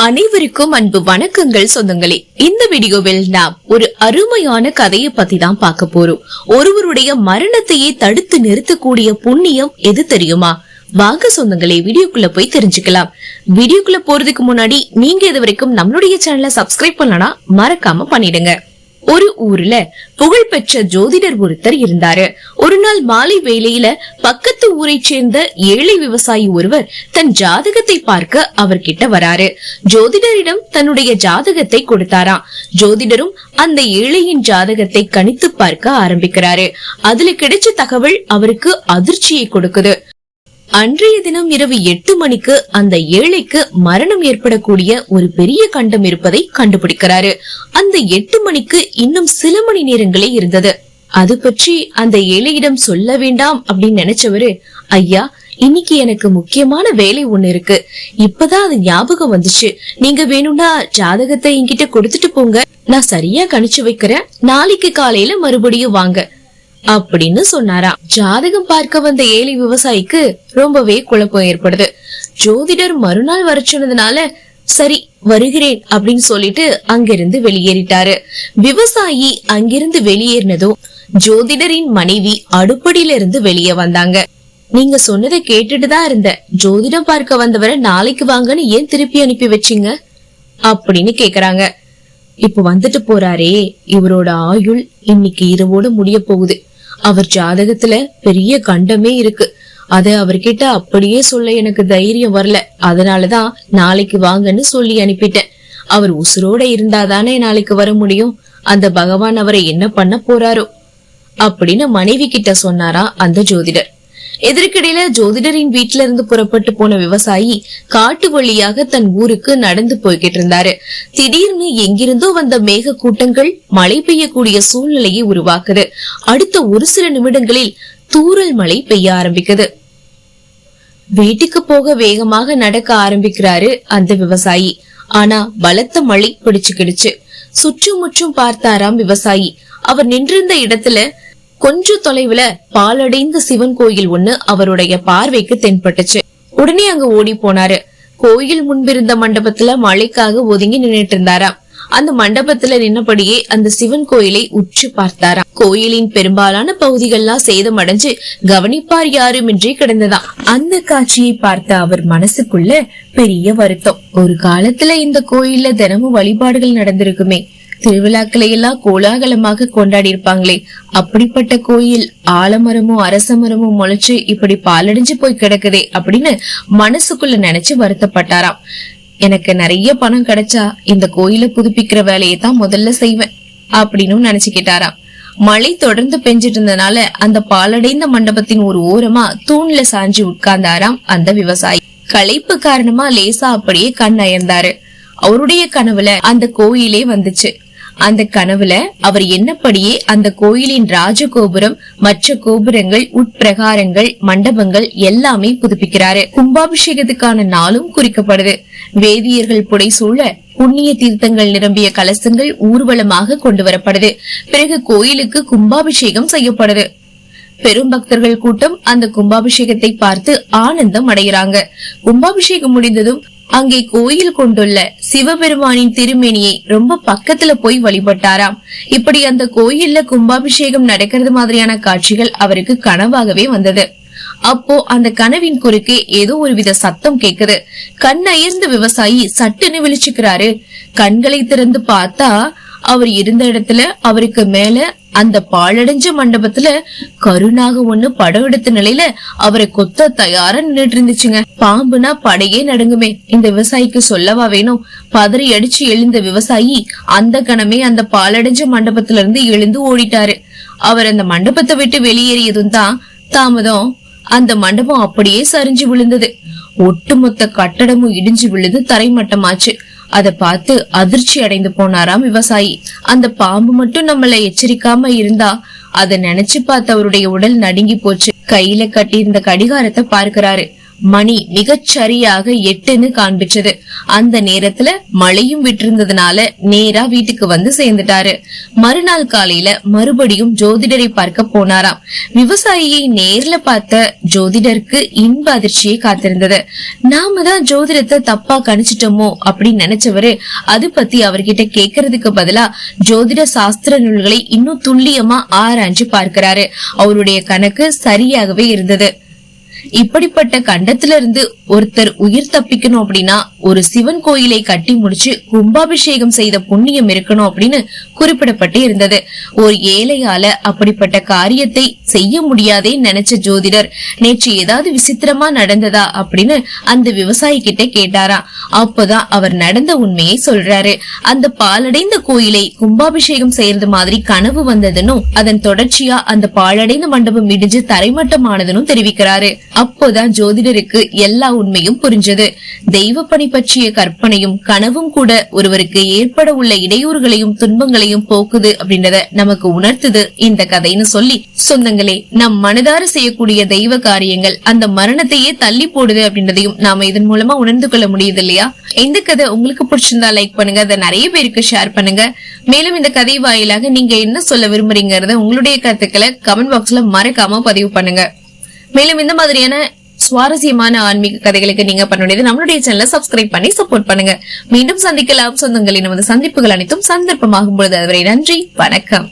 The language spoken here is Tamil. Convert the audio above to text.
அனைவருக்கும் அன்பு வணக்கங்கள் சொந்தங்களே. இந்த வீடியோவில் நாம் ஒரு அருமையான கதையை பத்தி தான் பார்க்க போறோம். ஒருவருடைய மரணத்தையே தடுத்து நிறுத்தக்கூடிய புண்ணியம் எது தெரியுமா? வாங்க சொந்தங்களே வீடியோக்குள்ள போய் தெரிஞ்சுக்கலாம். வீடியோக்குள்ள போறதுக்கு முன்னாடி நீங்க இது வரைக்கும் நம்மளுடைய சேனலை சப்ஸ்கிரைப் பண்ணலனா மறக்காம பண்ணிடுங்க. ஒரு ஊர்ல புகழ்பெற்ற ஜோதிடர் ஒருத்தர் இருந்தாரு. ஒரு நாள் மாலை வேலையில பக்கத்து ஊரை சேர்ந்த ஏழை விவசாயி ஒருவர் தன் ஜாதகத்தை பார்க்க அவர்கிட்ட வராரு. ஜோதிடரிடம் தன்னுடைய ஜாதகத்தை கொடுத்தாராம் ஜோதிடரும் அந்த ஏழையின் ஜாதகத்தை கணித்து பார்க்க ஆரம்பிக்கிறாரு. அதுல கிடைச்ச தகவல் அவருக்கு அதிர்ச்சியை கொடுக்குது. அன்றைய தினம் இரவு எட்டு மணிக்கு அந்த ஏழைக்கு மரணம் ஏற்படக்கூடிய ஒரு பெரிய கண்டம் இருப்பதை கண்டுபிடிக்கிறாரு. அந்த எட்டு மணிக்கு இன்னும் சில மணி நேரங்களே இருந்தது. அது பற்றி அந்த ஏழையிடம் சொல்ல வேண்டாம் அப்படின்னு நினைச்சவரு ஐயா இன்னைக்கு எனக்கு முக்கியமான வேலை ஒண்ணு இருக்கு. இப்பதான் அது ஞாபகம் வந்துச்சு. நீங்க வேணும்னா ஜாதகத்தை என்கிட்ட கொடுத்துட்டு போங்க. நான் சரியா கணிச்சு வைக்கிறேன். நாளைக்கு காலையில மறுபடியும் வாங்க. அப்படின்னு சொன்னாராம் ஜாதகம் பார்க்க வந்த ஏழை விவசாயிக்கு ரொம்பவே குழப்பம் ஏற்படுது. ஜோதிடர் மறுநாள் வர சொன்னதுனால சரி வருகிறேன் அப்படின்னு சொல்லிட்டு அங்கிருந்து வெளியேறிட்டாரு. விவசாயி அங்கிருந்து வெளியேறினதும் ஜோதிடரின் மனைவி அடுப்படியில இருந்து வெளியே வந்தாங்க. நீங்க சொன்னதை கேட்டுட்டு தான் இருந்த ஜோதிடம் பார்க்க வந்தவரை நாளைக்கு வாங்கன்னு ஏன் திருப்பி அனுப்பி வச்சீங்க? அப்படின்னு கேக்குறாங்க. இப்ப வந்துட்டு போறாரே இவரோட ஆயுள் இன்னைக்கு இரவோட முடிய போகுது. அவர் ஜாதகத்துல பெரிய கண்டமே இருக்கு. அத அவர்கிட்ட அப்படியே சொல்ல எனக்கு தைரியம் வரல. அதனாலதான் நாளைக்கு வாங்கன்னு சொல்லி அனுப்பிட்டேன். அவர் உசுரோட இருந்தாதானே நாளைக்கு வர முடியும். அந்த பகவான் அவரை என்ன பண்ண போறாரோ? அப்படின்னு மனைவி கிட்ட சொன்னாரா அந்த ஜோதிடர். எதற்கிடையில ஜோதிடரின் வீட்டில இருந்து புறப்பட்டு போன விவசாயி காட்டு வழியாக தன் ஊருக்கு நடந்து போய்கிட்டு இருந்தாரு. திடீர்னு எங்கிருந்தோ வந்த மேக கூட்டங்கள் மழை பெய்யக்கூடிய சூழ்நிலையை உருவாக்குது. அடுத்த ஒரு சில நிமிடங்களில் தூறல் மழை பெய்ய ஆரம்பிக்குது. வீட்டுக்கு போக வேகமாக நடக்க ஆரம்பிக்கிறாரு அந்த விவசாயி. ஆனா பலத்த மழை பிடிச்சுக்கிடுச்சு. சுற்றும் முற்றும் பார்த்தாராம் விவசாயி. அவர் நின்றிருந்த இடத்துல கொஞ்ச தொலைவுல பாலடைந்த சிவன் கோயில் ஒண்ணு அவருடைய பார்வைக்கு தென்பட்டுச்சு. உடனே அங்க ஓடி போனாரு. கோயில் முன்பிருந்த மண்டபத்துல மழைக்காக ஒதுங்கி நின்னுட்டு இருந்தாராம். அந்த மண்டபத்துல நின்னபடியே அந்த சிவன் கோயிலை உற்று பார்த்தாராம். கோயிலின் பெரும்பாலான பகுதிகள்லாம் சேதமடைஞ்சு கவனிப்பார் யாருமின்றி கிடந்ததாம். அந்த காட்சியை பார்த்த அவர் மனசுக்குள்ள பெரிய வருத்தம். ஒரு காலத்துல இந்த கோயில்ல தினமும் வழிபாடுகள் நடந்திருக்குமே. திருவிழாக்களை எல்லாம் கோலாகலமாக கொண்டாடி இருப்பாங்களே அப்படிப்பட்ட கோயில் ஆலமரமும் அரச மரமும் முளைச்சு இப்படி பாலடைஞ்சு போய் கிடக்குதே அப்படின்னு மனசுக்குள்ள நினைச்சு வருத்தப்பட்டாராம். எனக்கு நிறைய பணம் கிடைச்சா இந்த கோயில புதுப்பிக்கிற வேலையை தான் முதல்ல செய்வேன் அப்படின்னு நினைச்சுக்கிட்டாராம். மழை தொடர்ந்து பெஞ்சிட்டு இருந்தனால அந்த பாலடைந்த மண்டபத்தின் ஒரு ஓரமா தூண்ல சாஞ்சு உட்கார்ந்தாராம் அந்த விவசாயி. களைப்பு காரணமா லேசா அப்படியே கண் அயர்ந்தாரு. அவருடைய கனவுல அந்த கோயிலே வந்துச்சு. அந்த கனவுல அவர் என்னப்படியே அந்த கோயிலின் ராஜகோபுரம் மற்ற கோபுரங்கள் உட்பிரகாரங்கள் மண்டபங்கள் எல்லாமே புதுப்பிக்கிறாரு. கும்பாபிஷேகத்துக்கான நாளும் குறிக்கப்படுது. வேதியர்கள் புடைசூழ புண்ணிய தீர்த்தங்கள் நிரம்பிய கலசங்கள் ஊர்வலமாக கொண்டு வரப்படுது. பிறகு கோயிலுக்கு கும்பாபிஷேகம் செய்யப்படுது. பெரும் பக்தர்கள் கூட்டம் அந்த கும்பாபிஷேகத்தை பார்த்து ஆனந்தம் அடைகிறாங்க. கும்பாபிஷேகம் முடிந்ததும் அங்கே கோயில் கொண்டுள்ள சிவபெருமானின் திருமேனியை ரொம்ப பக்கத்துல போய் வழிபட்டாராம். இப்படி அந்த கோயில்ல கும்பாபிஷேகம் நடக்கிறது மாதிரியான காட்சிகள் அவருக்கு கனவாகவே வந்தது. அப்போ அந்த கனவின் குறுக்கே ஏதோ ஒரு வித சத்தம் கேக்குது. கண் அயர்ந்த விவசாயி சட்டுன்னு விழிச்சுக்கிறாரு. கண்களை திறந்து பார்த்தா அவர் இருந்த இடத்துல அவருக்கு மேல அந்த பாழடைஞ்ச மண்டபத்துல கருணாக ஒண்ணு படம் எடுத்த நிலையில அவரை கொத்த தயாரா நின்னுட்டு இருந்துச்சுங்க. பாம்புனா படையே நடுங்குமே. இந்த விவசாயிக்கு சொல்லவா வேணும்? பதறி அடிச்சு எழுந்த விவசாயி அந்த கணமே அந்த பாலடைஞ்ச மண்டபத்துல இருந்து எழுந்து ஓடிட்டாரு. அவர் அந்த மண்டபத்தை விட்டு வெளியேறியதும் தான் தாமதம். அந்த மண்டபம் அப்படியே சரிஞ்சு விழுந்தது. ஒட்டுமொத்த கட்டடமும் இடிஞ்சு விழுந்து தரைமட்டமாச்சு. அதை பார்த்து அதிர்ச்சி அடைந்து போனாராம் விவசாயி. அந்த பாம்பு மட்டும் நம்மள எச்சரிக்காம இருந்தா அதை நினைச்சு பார்த்து அவருடைய உடல் நடுங்கி போச்சு. கையில கட்டியிருந்த கடிகாரத்தை பார்க்கிறாரு. மணி மிகச்சரியாக எட்டுன்னு காண்பிச்சது. அந்த நேரத்துல மழையும் விட்டிருந்ததுனால நேரா வீட்டுக்கு வந்து சேர்ந்துட்டாரு. மறுநாள் காலையில மறுபடியும் ஜோதிடரை பார்க்க போனாராம். விவசாயியை நேர்ல பார்த்த ஜோதிடருக்கு இன்ப அதிர்ச்சியை காத்திருந்தது. நாம தான் ஜோதிடத்தை தப்பா கணிச்சிட்டோமோ? அப்படின்னு நினைச்சவரு அது பத்தி அவர்கிட்ட கேக்குறதுக்கு பதிலா ஜோதிட சாஸ்திர நூல்களை இன்னும் துல்லியமா ஆராய்ஞ்சு பார்க்கிறாரு. அவருடைய கணக்கு சரியாகவே இருந்தது. இப்படிப்பட்ட கண்டத்துல இருந்து ஒருத்தர் உயிர் தப்பிக்கணும் அப்படின்னா ஒரு சிவன் கோயிலை கட்டி முடிச்சு கும்பாபிஷேகம் செய்த புண்ணியம் இருக்கணும் அப்படின்னு குறிப்பிடப்பட்டு இருந்தது. ஒரு ஏழையால அப்படிப்பட்ட காரியத்தை செய்ய முடியாதே நினைச்ச ஜோதிடர் நேற்று ஏதாவது விசித்திரமா நடந்ததா அப்படின்னு அந்த விவசாயி கிட்ட கேட்டாராம். அப்பதான் அவர் நடந்த உண்மையை சொல்றாரு. அந்த பாலடைந்த கோயிலை கும்பாபிஷேகம் செய்யறது மாதிரி கனவு வந்ததுன்னும் அதன் தொடர்ச்சியா அந்த பாழடைந்த மண்டபம் இடிஞ்சு தரைமட்டமானதுன்னு தெரிவிக்கிறாரு. அப்போதான் ஜோதிடருக்கு எல்லா உண்மையும் புரிஞ்சது. தெய்வ பணி பற்றிய கற்பனையும் கனவும் கூட ஒருவருக்கு ஏற்பட உள்ள இடையூறுகளையும் துன்பங்களையும் போக்குது அப்படின்றத நமக்கு உணர்த்துது இந்த கதைன்னு சொல்லி. சொந்தங்களே நம் மனதார செய்யக்கூடிய தெய்வ காரியங்கள் அந்த மரணத்தையே தள்ளி போடுது அப்படின்றதையும் நாம இதன் மூலமா உணர்ந்து கொள்ள முடியுது இல்லையா? இந்த கதை உங்களுக்கு பிடிச்சிருந்தா லைக் பண்ணுங்க. அதை நிறைய பேருக்கு ஷேர் பண்ணுங்க. மேலும் இந்த கதை வாயிலாக நீங்க என்ன சொல்ல விரும்புறீங்கறத உங்களுடைய கருத்துக்களை கமெண்ட் பாக்ஸ்ல மறக்காம பதிவு பண்ணுங்க. மேலும் இந்த மாதிரியான சுவாரஸ்யமான ஆன்மீக கதைகளுக்கு நீங்க பண்ணுடையது நம்மளுடைய சேனலை சப்ஸ்கிரைப் பண்ணி சப்போர்ட் பண்ணுங்க. மீண்டும் சந்திக்கலாம். சொந்தங்களின் நமது சந்திப்புகள் அனைத்தும் சந்தர்ப்பமாகும் பொழுது அதுவரை நன்றி. வணக்கம்.